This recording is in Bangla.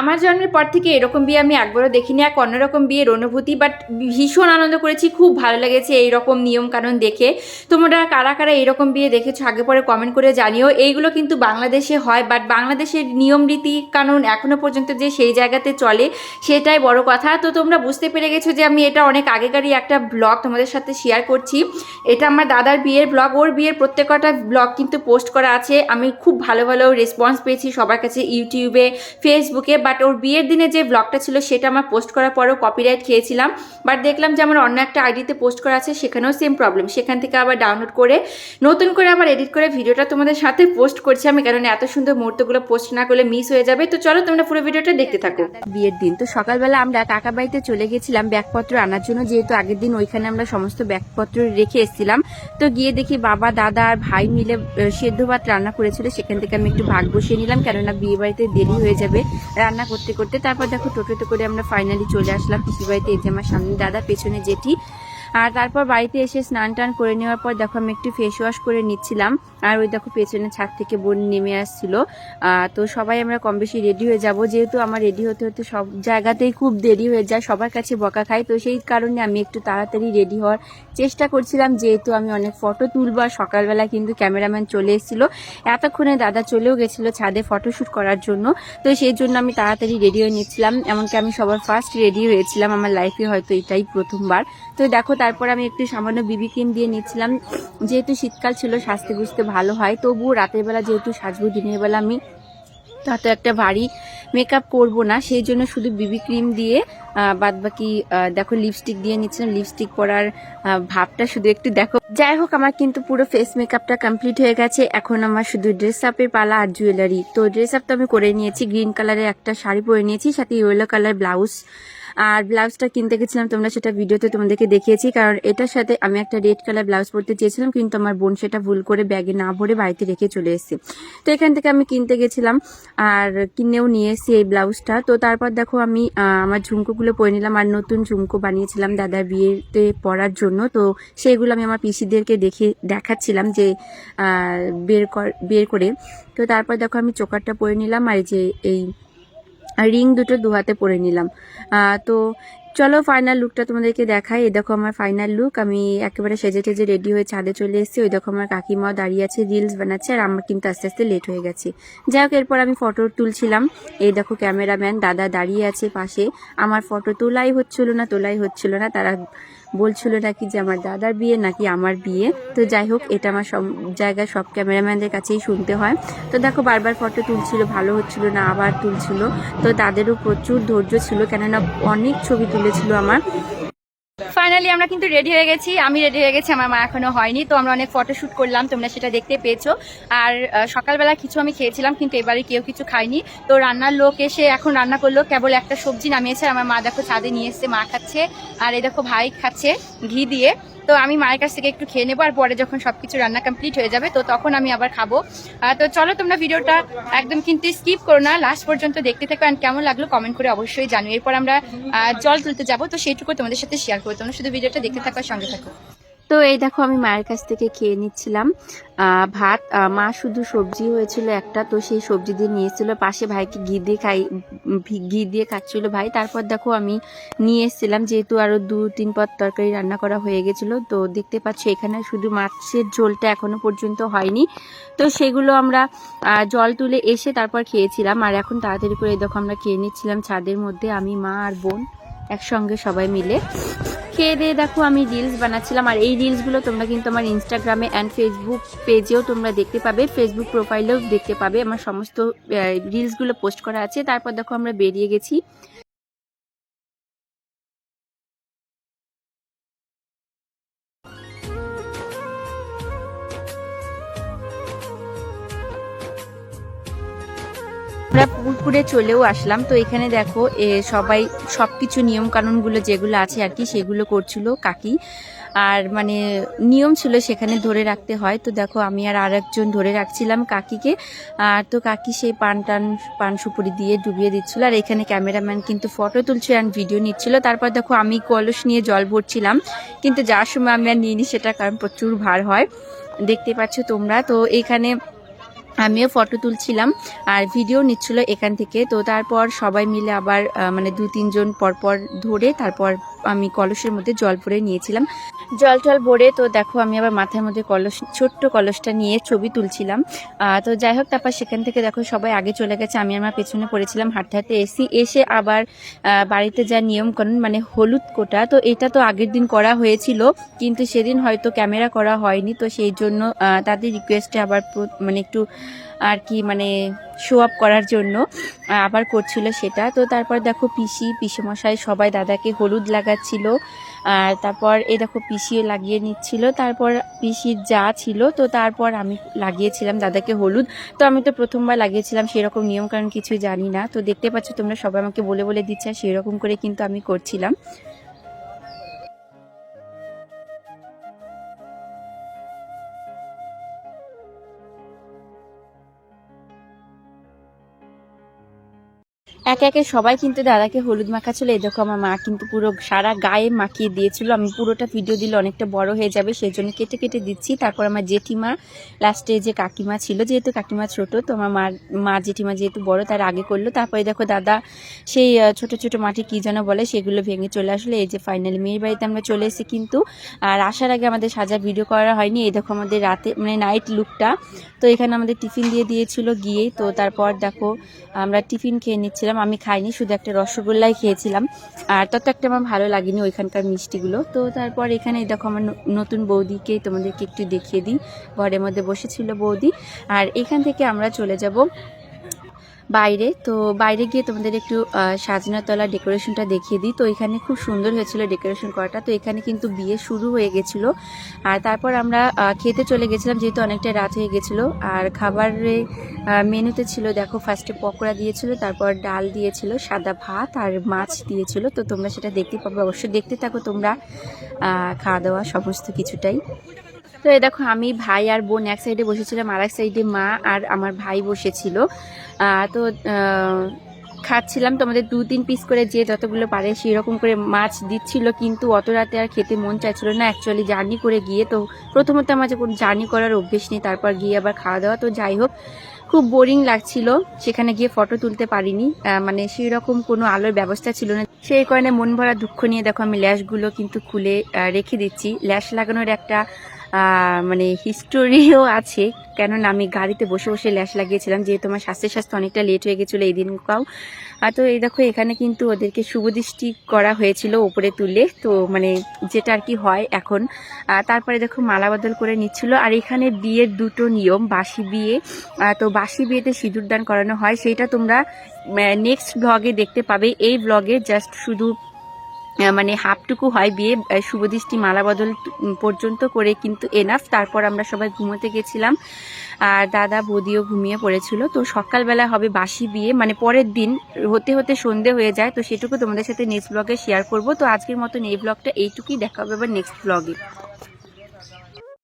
আমার জন্মের পর থেকে এরকম বিয়ে আমি একবারও দেখিনি, এক অন্যরকম বিয়ের অনুভূতি বাট ভীষণ আনন্দ করেছি, খুব ভালো লেগেছে এই রকম নিয়ম কানুন দেখে। তোমরা কারা কারা এরকম বিয়ে দেখেছ আগে পরে কমেন্ট করে জানিও। এইগুলো কিন্তু বাংলাদেশে হয় বাট বাংলাদেশের নিয়ম, রীতি, কানুন এখনও পর্যন্ত যে সেই জায়গাতে চলে, সেটাই বড় কথা। তো তোমরা বুঝতে পেরে গেছো যে আমি এটা অনেক আগেকারই একটা ব্লগ তোমাদের সাথে শেয়ার করছি। এটা আমার দাদার বিয়ের ব্লগ ওর বিয়ের প্রত্যেকটা ব্লগ কিন্তু পোস্ট করা আছে। আমি খুব ভালো ভালো রেসপন্স পেয়েছি সবার কাছে, ইউটিউবে ফেসবুকে বাট ওর বিয়ের দিনে যে ব্লগটা ছিল সেটা আমার পোস্ট করার পরেও কপিরাইট খেয়েছিলাম। বাট দেখলাম যে আমার অন্য একটা আইডিতে পোস্ট করা আছে, সেখানেও সেম প্রবলেম সেখান থেকে আবার ডাউনলোড করে, নতুন করে আবার এডিট করে ভিডিওটা তোমাদের সাথে পোস্ট করছি আমি, কারণ এত সুন্দর মুহূর্তগুলো পোস্ট না করলে মিস হয়ে যাবে। তো চলো তোমরা পুরো ভিডিওটা দেখতে থাকো। বিয়ের দিন, তো সকালবেলা আমরা কাকা বাড়িতে চলে গেছিলাম ব্যাগপত্র আনার জন্য, যেহেতু আগের দিন ওইখানে আমরা সমস্ত ব্যাগপত্র রেখে এসেছিলাম। তো গিয়ে দেখি বাবা, দাদা আর ভাই মিলে সেদ্ধ ভাত রান্না করেছিল, সেখান থেকে আমি একটু ভাগ বসিয়ে নিলাম, কেননা বিয়ে বাড়িতে দেরি হয়ে যাবে। রান্না করতে করতে তারপর দেখো টোটোতে করে আমরা ফাইনালি চলে আসলাম পিসি বাড়িতে এই যে আমার সামনে দাদা, পেছনে জেঠি। আর তারপর বাড়িতে এসে স্নান টান করে নেওয়ার পর দেখো আমি একটু ফেস ওয়াশ করে নিচ্ছিলাম। আর ওই দেখো পেছনে ছাদ থেকে বোন নেমে আসছিল। তো সবাই আমরা কম বেশি রেডি হয়ে যাব। যেহেতু আমার রেডি হতে হতে সব জায়গাতেই খুব দেরি হয়ে যায়, সবার কাছে বকা খাই। তো সেই কারণে আমি একটু তাড়াতাড়ি রেডি হওয়ার চেষ্টা করছিলাম। যেহেতু আমি অনেক ফটো তুলবো আর সকালবেলা কিন্তু ক্যামেরাম্যান চলে এসেছিল। এতক্ষণে দাদা চলেও গেছিল ছাদে ফটোশ্যুট করার জন্য। তো সেই জন্য আমি তাড়াতাড়ি রেডি হয়ে নিচ্ছিলাম এমনকি আমি সবার ফার্স্ট রেডি হয়েছিলাম। আমার লাইফে হয়তো এটাই প্রথমবার। তো দেখো, তারপর আমি একটু সামান্য বিবি ক্রিম দিয়ে নিচ্ছিলাম যেহেতু শীতকাল ছিল সাজতে বুঝতে ভালো হয়। তবুও রাতের বেলা যেহেতু সাজবো, দিনের বেলা আমি তাতে একটা ভারী মেকআপ করব না, সেই জন্য শুধু বিবি ক্রিম দিয়ে বাদ বাকি দেখো লিপস্টিক দিয়ে নিচ্ছিলাম। লিপস্টিক পরার ভাবটা শুধু একটু দেখো। যাই হোক, আমার কিন্তু পুরো ফেস মেকআপটা কমপ্লিট হয়ে গেছে। এখন আমার শুধু ড্রেস আপের পালা আর জুয়েলারি তো ড্রেস আপ তো আমি করে নিয়েছি। গ্রিন কালারের একটা শাড়ি পরে নিয়েছি, সাথে ইয়েলো কালার ব্লাউজ আর ব্লাউজটা কিনতে গেছিলাম, তোমরা সেটা ভিডিওতে তোমাদেরকে দেখিয়েছি, কারণ এটার সাথে আমি একটা রেড কালার ব্লাউজ পরতে চেয়েছিলাম, কিন্তু আমার বোন সেটা ভুল করে ব্যাগে না ভরে বাড়িতে রেখে চলে এসেছে। তো এখান থেকে আমি কিনতে গেছিলাম আর কিনেও নিয়ে এসেছি এই ব্লাউজটা। তো তারপর দেখো আমি আমার ঝুমকোগুলো পরে নিলাম আর নতুন ঝুমকো বানিয়েছিলাম দাদার বিয়েতে পরার জন্য। তো সেইগুলো আমি আমার পিসিদেরকে দেখে দেখাচ্ছিলাম যে বের কর, বের করে। তো তারপর দেখো আমি চোকারটা পরে নিলাম আর যে, এই রিং দুটো দু হাতে পরে নিলাম। তো চলো ফাইনাল লুকটা তোমাদেরকে দেখাই। এই দেখো আমার ফাইনাল লুক আমি একেবারে সেজে টেজে রেডি হয়ে ছাদে চলে এসেছি। ওই দেখো আমার কাকিমাও দাঁড়িয়ে আছে রিলস বানাচ্ছে আর আমার কিন্তু আস্তে আস্তে লেট হয়ে গেছে। যাই হোক, এরপর আমি ফটো তুলছিলাম। এই দেখো ক্যামেরাম্যান দাদা দাঁড়িয়ে আছে পাশে। আমার ফটো তোলাই হচ্ছিল না, তোলাই হচ্ছিল না। তারা বলছিল নাকি যে আমার দাদার বিয়ে নাকি আমার বিয়ে। তো যাই হোক, এটা আমার সব জায়গায় সব ক্যামেরাম্যানদের কাছেই শুনতে হয়। তো দেখো, বারবার ফটো তুলছিল, ভালো হচ্ছিল না, আবার তুলছিল। তো তাদেরও প্রচুর ধৈর্য ছিল, কেননা অনেক ছবি তুলেছিল আমার। ফাইনালি আমরা কিন্তু রেডি হয়ে গেছি। আমি রেডি হয়ে গেছি, আমার মা এখনও হয়নি, তো আমরা অনেক ফটোশ্যুট করলাম, তোমরা সেটা দেখতে পেয়েছ। আর সকালবেলা কিছু আমি খেয়েছিলাম, কিন্তু এবারে কেউ কিছু খাইনি তো রান্নার লোক এসে এখন রান্না করল, কেবল একটা সবজি নামিয়েছে আমার মা দেখো ছাদে নিয়ে এসছে, মা খাচ্ছে। আর এই দেখো ভাই খাচ্ছে ঘি দিয়ে। তো আমি মায়ের কাছ থেকে একটু খেয়ে নেব আর পরে যখন সবকিছু রান্না কমপ্লিট হয়ে যাবে, তো তখন আমি আবার খাব। তো চলো তোমরা ভিডিওটা একদম কিন্তু স্কিপ করো না লাস্ট পর্যন্ত দেখতে থাকো অ্যান্ড কেমন লাগল কমেন্ট করে অবশ্যই জানো এরপর আমরা জল তুলতে যাব, তো সেইটুকু তোমাদের সাথে শেয়ার করো তোমরা শুধু ভিডিওটা দেখতে থাকো সঙ্গে থাকো। তো এই দেখো আমি মায়ের কাছ থেকে খেয়ে নিচ্ছিলাম। ভাত মা শুধু সবজি হয়েছিল একটা, তো সেই সবজি দিয়ে নিয়েছিল। পাশে ভাইকে ঘি দিয়ে খাই ঘি দিয়ে খাচ্ছিল ভাই। তারপর দেখো আমি নিয়ে এসেছিলাম, যেহেতু আরও দু, তিন পদ তরকারি রান্না করা হয়ে গেছিল। তো দেখতে পাচ্ছ এখানে শুধু মাছের ঝোলটা এখনও পর্যন্ত হয়নি। তো সেগুলো আমরা জল তুলে এসে তারপর খেয়েছিলাম। আর এখন তাড়াতাড়ি করে দেখো আমরা খেয়ে নিচ্ছিলাম ছাদের মধ্যে, আমি, মা আর বোন একসঙ্গে সবাই মিলে। খেয়ে দিয়ে দেখো আমি রিলস বানাচ্ছিলাম। আর এই রিলসগুলো তোমরা কিন্তু আমার ইনস্টাগ্রামে অ্যান্ড ফেসবুক পেজেও তোমরা দেখতে পাবে। ফেসবুক প্রোফাইলেও দেখতে পাবে। আমার সমস্ত রিলসগুলো পোস্ট করা আছে। তারপর দেখো আমরা বেরিয়ে গেছি। আমরা পুকুরে চলেও আসলাম। তো এখানে দেখো সবাই সবকিছু নিয়ম কানুনগুলো যেগুলো আছে আর কি, সেগুলো করছিল কাকি। আর মানে নিয়ম ছিল সেখানে ধরে রাখতে হয়। তো দেখো, আমি আর আরেকজন ধরে রাখছিলাম কাকিকে। আর তো কাকি সেই পান টান, পান সুপুরি দিয়ে ডুবিয়ে দিচ্ছিল। আর এখানে ক্যামেরাম্যান কিন্তু ফটো তুলছিল অ্যান্ড ভিডিও নিচ্ছিল। তারপর দেখো, আমি কলস নিয়ে জল ভরছিলাম। কিন্তু যাওয়ার সময় আমি আর নিইনি, সেটা কারণ প্রচুর ভার হয়। দেখতে পাচ্ছ তোমরা। তো এখানে আমিও ফটো তুলছিলাম আর ভিডিও নিচ্ছিল এখান থেকে। তো তারপর সবাই মিলে আবার মানে দু তিনজন পরপর ধরে তারপর আমি কলসের মধ্যে জল ভরে নিয়েছিলাম। জল টল ভরে, তো দেখো আমি আবার মাথার মধ্যে কলস, ছোট্ট কলসটা নিয়ে ছবি তুলছিলাম। তো যাই হোক, তারপর সেখান থেকে দেখো সবাই আগে চলে গেছে, আমি আমার পেছনে পড়েছিলাম, হাঁটতে হাঁটতে এসি, এসে আবার বাড়িতে যা নিয়ম কানুন মানে হলুদ কোটা, তো এটা তো আগের দিন করা হয়েছিল, কিন্তু সেদিন হয়তো ক্যামেরা করা হয়নি, তো সেই জন্য তাদের রিকোয়েস্টে আবার মানে একটু আর কি মানে শো আপ করার জন্য আবার করছিল সেটা। তো তারপর দেখো পিসি, পিসেমশাই সবাই দাদাকে হলুদ লাগাচ্ছিল, আর তারপর এ দেখো পিসিও লাগিয়ে নিচ্ছিল। তারপর পিসির যা ছিল, তো তারপর আমি লাগিয়েছিলাম দাদাকে হলুদ। তো আমি তো প্রথমবার লাগিয়েছিলাম সেরকম নিয়ম কারণ কিছু জানি না। তো দেখতে পাচ্ছ তোমরা সবাই আমাকে বলে বলে দিচ্ছে সেরকম করে কিন্তু আমি করছিলাম। একে একে সবাই কিন্তু দাদাকে হলুদ মাখাচ্ছিল। এই দেখো আমার মা কিন্তু পুরো সারা গায়ে মাখিয়ে দিয়েছিল। আমি পুরোটা ভিডিও দিলে অনেকটা বড় হয়ে যাবে সেই জন্য কেটে কেটে দিচ্ছি। তারপর আমার জেঠিমা লাস্টে যে কাকিমা ছিল, যেহেতু কাকিমা ছোট, তো আমার মার, মা জেঠিমা যেহেতু বড়, তার আগে করল। তারপরে দেখো দাদা, সেই ছোট ছোট মাটি কী যেন বলে, সেগুলো ভেঙে চলে আসলো। এই যে ফাইনালি মেয়ের বাড়িতে আমরা চলে এসেছি কিন্তু, আর আসার আগে আমাদের সাজার ভিডিও করা হয়নি। এই দেখো আমাদের রাতে মানে নাইট লুকটা তো এখানে আমাদের টিফিন দিয়ে দিয়েছিল গিয়েই তো তারপর দেখো, আমরা টিফিন খেয়ে নিচ্ছিলাম। আমি খাইনি, শুধু একটা রসগোল্লাই খেয়েছিলাম। আর তত একটা আমার ভালো লাগেনি ওইখানকার মিষ্টিগুলো। তো তারপর এখানে দেখো আমার নতুন বৌদিকে তোমাদেরকে একটু দেখিয়ে দিই। ঘরের মধ্যে বসেছিল বৌদি। আর এখান থেকে আমরা চলে যাব বাইরে। তো বাইরে গিয়ে তোমাদের একটু সাজনাতলা ডেকোরেশনটা দেখিয়ে দিই। তো এখানে খুব সুন্দর হয়েছিল ডেকোরেশন করাটা। তো এখানে কিন্তু বিয়ে শুরু হয়ে গেছিল। আর তারপর আমরা খেতে চলে গেছিলাম, যেহেতু অনেকটা রাত হয়ে গেছিল। আর খাবারে মেনুতে ছিল, দেখো ফার্স্টে পকোড়া দিয়েছিল, তারপর ডাল দিয়েছিল, সাদা ভাত আর মাছ দিয়েছিল। তো তোমরা সেটা দেখতে পাবে। অবশ্যই দেখতে থাকো তোমরা। খাওয়া দাওয়া সমস্ত কিছুটাই। তো এই দেখো, আমি ভাই আর বোন এক সাইডে বসেছিলাম, আর এক সাইডে মা আর আমার ভাই বসেছিল। তো খাচ্ছিলাম। তো আমাদের দু তিন পিস করে যে যতগুলো পারে সেই রকম করে মাছ দিচ্ছিল, কিন্তু অত রাতে আর খেতে মন চাইছিল না। অ্যাকচুয়ালি জার্নি করে গিয়ে তো প্রথমত আমার যখন জার্নি করার অভ্যেস নেই, তারপর গিয়ে আবার খাওয়া দাওয়া। তো যাই হোক, খুব বোরিং লাগছিল। সেখানে গিয়ে ফটো তুলতে পারিনি। মানে সেই রকম কোনো আলোর ব্যবস্থা ছিল না। সেই কারণে মন ভরা দুঃখ নিয়ে দেখো আমি ল্যাশগুলো কিন্তু খুলে রেখে দিচ্ছি। ল্যাশ লাগানোর একটা মানে হিস্টোরিও আছে। কেননা আমি গাড়িতে বসে বসে ল্যাশ লাগিয়েছিলাম, যেহেতু আমার স্বাস্থ্যের স্বাস্থ্য অনেকটা লেট হয়ে গেছিল এই দিনকাও আর তো এই দেখো, এখানে কিন্তু ওদেরকে শুভদৃষ্টি করা হয়েছিল ওপরে তুলে। তো মানে যেটা আর কি হয় এখন তারপরে দেখো মালা বদল করে নিচ্ছিল। আর এখানে বিয়ের দুটো নিয়ম, বাসি বিয়ে তো বাসি বিয়েতে সিঁদুর দান করানো হয়। সেইটা তোমরা নেক্সট ব্লগে দেখতে পাবে। এই ব্লগে জাস্ট শুধু মানে হাফটুকু হয় বিয়ে শুভদৃষ্টি মালা বদল পর্যন্ত করে কিন্তু এনাফ তারপর আমরা সবাই ঘুমোতে গেছিলাম। আর দাদা বৌদিও ঘুমিয়ে পড়েছিল। তো সকালবেলা হবে বাসি বিয়ে মানে পরের দিন। হতে হতে সন্ধে হয়ে যায়। তো সেটুকু তোমাদের সাথে নেক্সট ব্লগে শেয়ার করব। তো আজকের মতন এই ব্লগটা এইটুকুই। দেখা হবে আবার নেক্সট ব্লগে